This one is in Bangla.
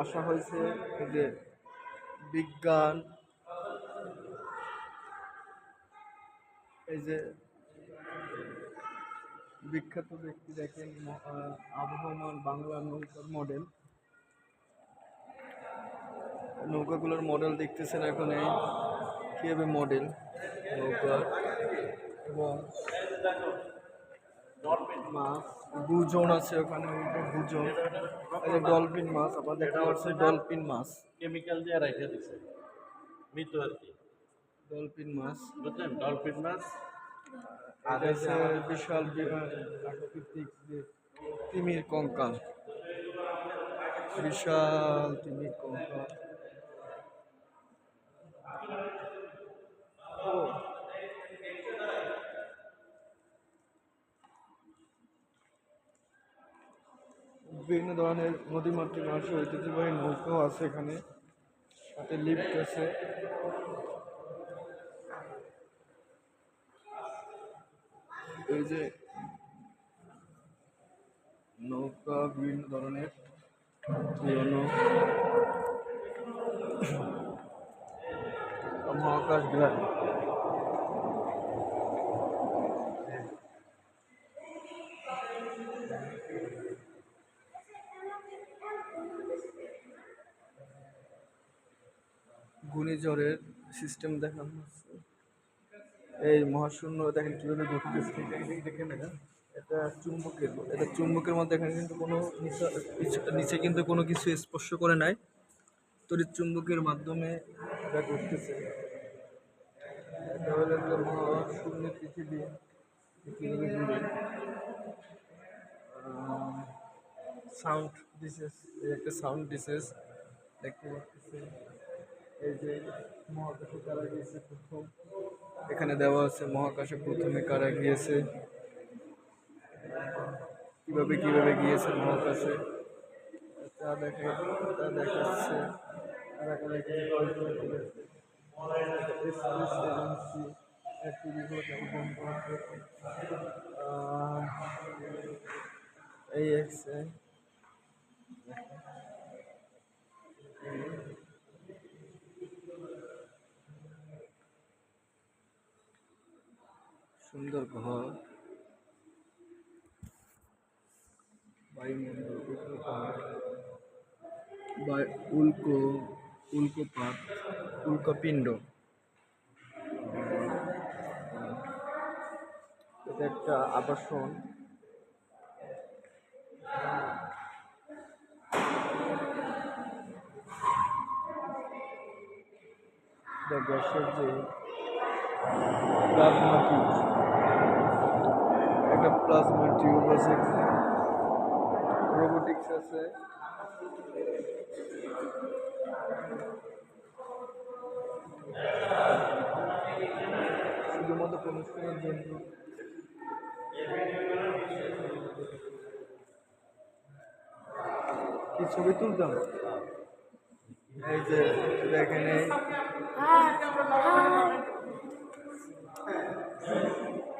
আসা হয়েছে যে বিজ্ঞান, এই যে বিখ্যাত ব্যক্তি দেখেন আবহমান বাংলা নৌকার মডেল নৌকাগুলোর মডেল দেখতেছেন এখন এই কীভাবে মডেল নৌকার এবং মাছ গুজন আছে ওখানে গুজন ডলফিন মাছ আবার দেখা যাচ্ছে ডলফিন মাছ। কেমিক্যাল দিয়ে রেখে দিছে। মৃত আর কি। ডলফিন মাছ। বুঝলেন? ডলফিন মাছ। আর আছে বিশাল প্রাকৃতিক যে তিমির কঙ্কাল। বিশাল তিমির কঙ্কাল। বিভিন্ন ধরনের নদীমাতৃক মানুষের ঐতিহ্যবাহী নৌকাও আছে এখানে। সাথে লিফট আছে। এই যে নৌকা বিভিন্ন ধরনের মহাকাশ গ্রাম ঘূর্ণিঝড়ের সিস্টেম দেখানো হচ্ছে। এই মহাশূন্য দেখেন কীভাবে ঘুরতেছে দেখেন এটা চুম্বকের এটা চুম্বকের মধ্যে এখানে কিন্তু কোনো নিচে- কিন্তু কোনো কিছু স্পর্শ করে নাই। তড়িৎ চুম্বকের মাধ্যমে এটা ঘুরতেছে এটা হলো পৃথিবী পৃথিবী সাউন্ড ডিসেস একটা সাউন্ড ডিসেস দেখতে পাচ্ছি। এই যে মহাকাশে কারা গিয়েছে প্রথম এখানে দেওয়া আছে মহাকাশে প্রথমে কারা গিয়েছে। কীভাবে কীভাবে গিয়েছে মহাকাশে। তা দেখা তা দেখাচ্ছে। কারা কারা গিয়েছে, কয়জন গিয়েছে। স্পেস এজেন্সি একটি রিপোর্ট অর্জন করেছে আহ, এই এক্সে সুন্দর ঘর। বায়ুমণ্ডল উল্কাপাত বায়ু উল্কো উল্কোপাত উল্কাপিণ্ড এটা একটা আবাসন। গ্যাসের যে প্লাজমা টিউব একটা প্লাজমা টিউব আছে। রোবোটিক্স আছে। শুধুমাত্র অনুষ্ঠানের জন্য। কি ছবি তুলতাম? এই যে দেখেন এই হ্যাঁ